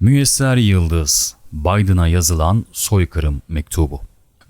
Müyesser Yıldız, Biden'a yazılan soykırım mektubu.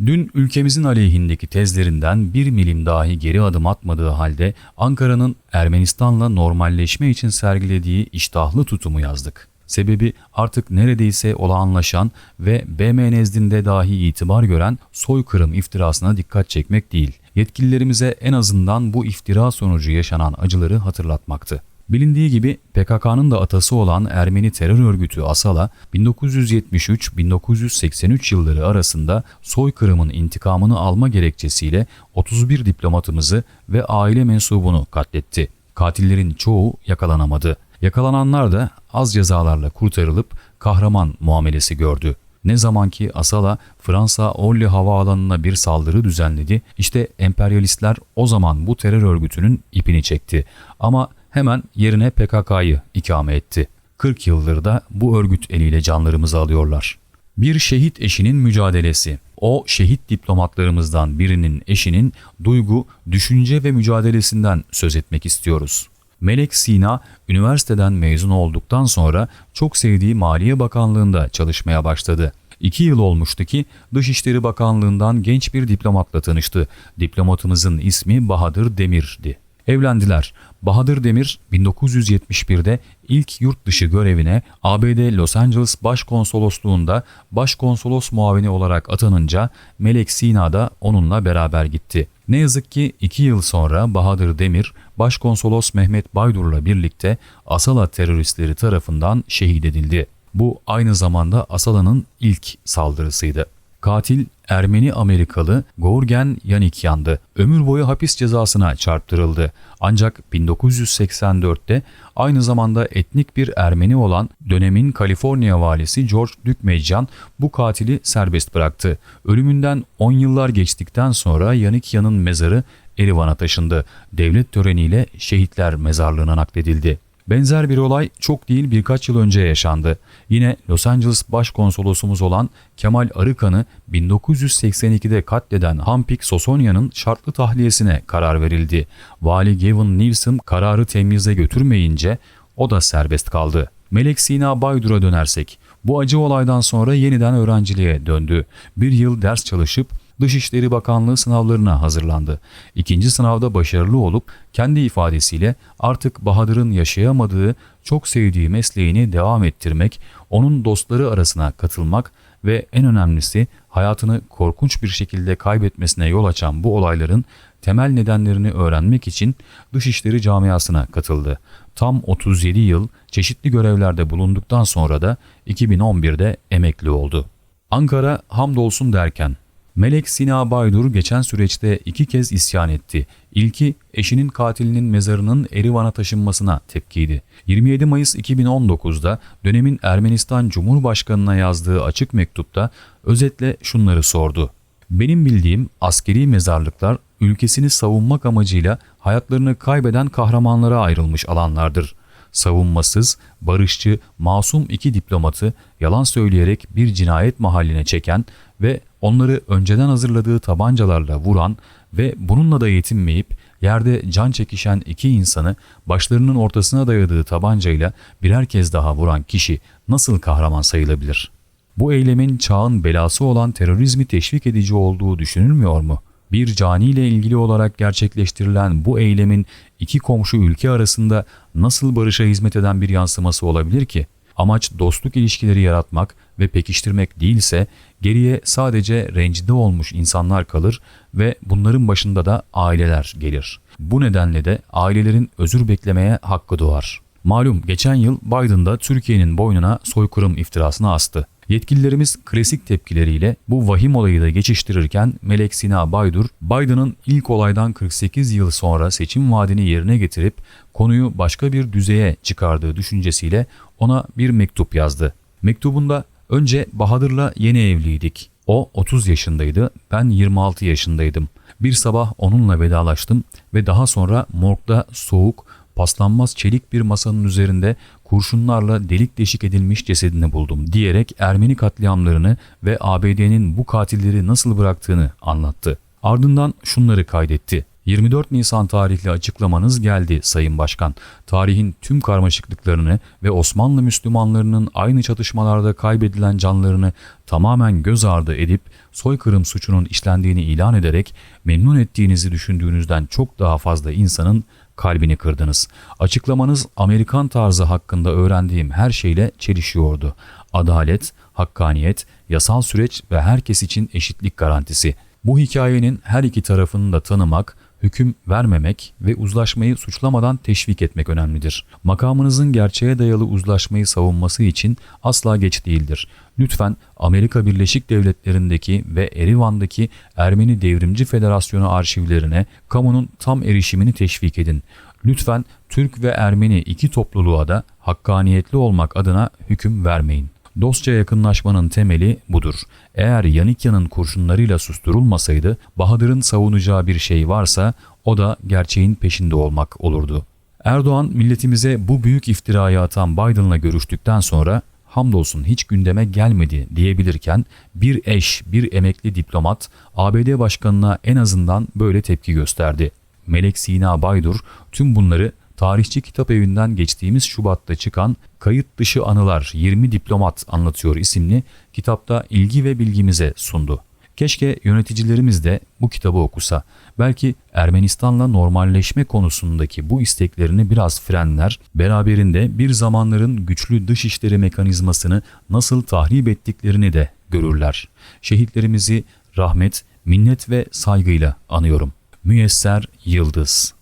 Dün ülkemizin aleyhindeki tezlerinden bir milim dahi geri adım atmadığı halde Ankara'nın Ermenistan'la normalleşme için sergilediği iştahlı tutumu yazdık. Sebebi artık neredeyse olağanlaşan ve BM nezdinde dahi itibar gören soykırım iftirasına dikkat çekmek değil, yetkililerimize en azından bu iftira sonucu yaşanan acıları hatırlatmaktı. Bilindiği gibi PKK'nın da atası olan Ermeni terör örgütü Asala 1973-1983 yılları arasında soykırımın intikamını alma gerekçesiyle 31 diplomatımızı ve aile mensubunu katletti. Katillerin çoğu yakalanamadı. Yakalananlar da az cezalarla kurtarılıp kahraman muamelesi gördü. Ne zaman ki Asala Fransa Orly havaalanına bir saldırı düzenledi, işte emperyalistler o zaman bu terör örgütünün ipini çekti. Ama hemen yerine PKK'yı ikame etti. 40 yıldır da bu örgüt eliyle canlarımızı alıyorlar. Bir şehit eşinin mücadelesi. O şehit diplomatlarımızdan birinin eşinin duygu, düşünce ve mücadelesinden söz etmek istiyoruz. Melek Sina, üniversiteden mezun olduktan sonra çok sevdiği Maliye Bakanlığı'nda çalışmaya başladı. İki yıl olmuştu ki Dışişleri Bakanlığı'ndan genç bir diplomatla tanıştı. Diplomatımızın ismi Bahadır Demir'di. Evlendiler. Bahadır Demir 1971'de ilk yurt dışı görevine ABD Los Angeles Başkonsolosluğunda başkonsolos muavini olarak atanınca Melek Sina da onunla beraber gitti. Ne yazık ki iki yıl sonra Bahadır Demir, Başkonsolos Mehmet Baydur'la birlikte Asala teröristleri tarafından şehit edildi. Bu aynı zamanda Asala'nın ilk saldırısıydı. Katil Ermeni Amerikalı Gorgen Yanikyan'dı. Ömür boyu hapis cezasına çarptırıldı. Ancak 1984'te aynı zamanda etnik bir Ermeni olan dönemin Kaliforniya valisi George Dükmeccan bu katili serbest bıraktı. Ölümünden 10 yıllar geçtikten sonra Yanikyan'ın mezarı Erivan'a taşındı. Devlet töreniyle şehitler mezarlığına nakledildi. Benzer bir olay çok değil birkaç yıl önce yaşandı. Yine Los Angeles Başkonsolosumuz olan Kemal Arıkan'ı 1982'de katleden Hampik Sosonya'nın şartlı tahliyesine karar verildi. Vali Gavin Newsom kararı temyize götürmeyince o da serbest kaldı. Melek Sina Baydur'a dönersek, bu acı olaydan sonra yeniden öğrenciliğe döndü. Bir yıl ders çalışıp Dışişleri Bakanlığı sınavlarına hazırlandı. İkinci sınavda başarılı olup kendi ifadesiyle artık Bahadır'ın yaşayamadığı, çok sevdiği mesleğini devam ettirmek, onun dostları arasına katılmak ve en önemlisi hayatını korkunç bir şekilde kaybetmesine yol açan bu olayların temel nedenlerini öğrenmek için Dışişleri Camiası'na katıldı. Tam 37 yıl çeşitli görevlerde bulunduktan sonra da 2011'de emekli oldu. Ankara hamdolsun derken Melek Sina Baydur geçen süreçte iki kez isyan etti. İlki eşinin katilinin mezarının Erivan'a taşınmasına tepkiydi. 27 Mayıs 2019'da dönemin Ermenistan Cumhurbaşkanı'na yazdığı açık mektupta özetle şunları sordu. Benim bildiğim askeri mezarlıklar ülkesini savunmak amacıyla hayatlarını kaybeden kahramanlara ayrılmış alanlardır. Savunmasız, barışçı, masum iki diplomatı yalan söyleyerek bir cinayet mahalline çeken ve onları önceden hazırladığı tabancalarla vuran ve bununla da yetinmeyip yerde can çekişen iki insanı başlarının ortasına dayadığı tabancayla birer kez daha vuran kişi nasıl kahraman sayılabilir? Bu eylemin çağın belası olan terörizmi teşvik edici olduğu düşünülmüyor mu? Bir caniyle ilgili olarak gerçekleştirilen bu eylemin iki komşu ülke arasında nasıl barışa hizmet eden bir yansıması olabilir ki? Amaç dostluk ilişkileri yaratmak ve pekiştirmek değilse geriye sadece rencide olmuş insanlar kalır ve bunların başında da aileler gelir. Bu nedenle de ailelerin özür beklemeye hakkı doğar. Malum geçen yıl Biden da Türkiye'nin boynuna soykırım iftirasını astı. Yetkililerimiz klasik tepkileriyle bu vahim olayı da geçiştirirken Melek Sina Baydur, Biden'ın ilk olaydan 48 yıl sonra seçim vaadini yerine getirip konuyu başka bir düzeye çıkardığı düşüncesiyle ona bir mektup yazdı. Mektubunda önce Bahadır'la yeni evliydik. O 30 yaşındaydı, ben 26 yaşındaydım. Bir sabah onunla vedalaştım ve daha sonra morgda soğuk, paslanmaz çelik bir masanın üzerinde kurşunlarla delik deşik edilmiş cesedini buldum diyerek Ermeni katliamlarını ve ABD'nin bu katilleri nasıl bıraktığını anlattı. Ardından şunları kaydetti. 24 Nisan tarihli açıklamanız geldi Sayın Başkan. Tarihin tüm karmaşıklıklarını ve Osmanlı Müslümanlarının aynı çatışmalarda kaybedilen canlarını tamamen göz ardı edip soykırım suçunun işlendiğini ilan ederek memnun ettiğinizi düşündüğünüzden çok daha fazla insanın kalbini kırdınız. Açıklamanız Amerikan tarzı hakkında öğrendiğim her şeyle çelişiyordu. Adalet, hakkaniyet, yasal süreç ve herkes için eşitlik garantisi. Bu hikayenin her iki tarafını da tanımak, hüküm vermemek ve uzlaşmayı suçlamadan teşvik etmek önemlidir. Makamınızın gerçeğe dayalı uzlaşmayı savunması için asla geç değildir. Lütfen Amerika Birleşik Devletleri'ndeki ve Erivan'daki Ermeni Devrimci Federasyonu arşivlerine kamunun tam erişimini teşvik edin. Lütfen Türk ve Ermeni iki topluluğa da hakkaniyetli olmak adına hüküm vermeyin. Dostça yakınlaşmanın temeli budur. Eğer Yanikya'nın kurşunlarıyla susturulmasaydı Bahadır'ın savunacağı bir şey varsa o da gerçeğin peşinde olmak olurdu. Erdoğan milletimize bu büyük iftirayı atan Biden'la görüştükten sonra hamdolsun hiç gündeme gelmedi diyebilirken bir eş, bir emekli diplomat ABD başkanına en azından böyle tepki gösterdi. Melek Sina Baydur tüm bunları Tarihçi Kitap Evi'nden geçtiğimiz Şubat'ta çıkan Kayıt Dışı Anılar 20 Diplomat Anlatıyor isimli kitapta ilgi ve bilgimize sundu. Keşke yöneticilerimiz de bu kitabı okusa. Belki Ermenistan'la normalleşme konusundaki bu isteklerini biraz frenler, beraberinde bir zamanların güçlü dışişleri mekanizmasını nasıl tahrip ettiklerini de görürler. Şehitlerimizi rahmet, minnet ve saygıyla anıyorum. Müyesser Yıldız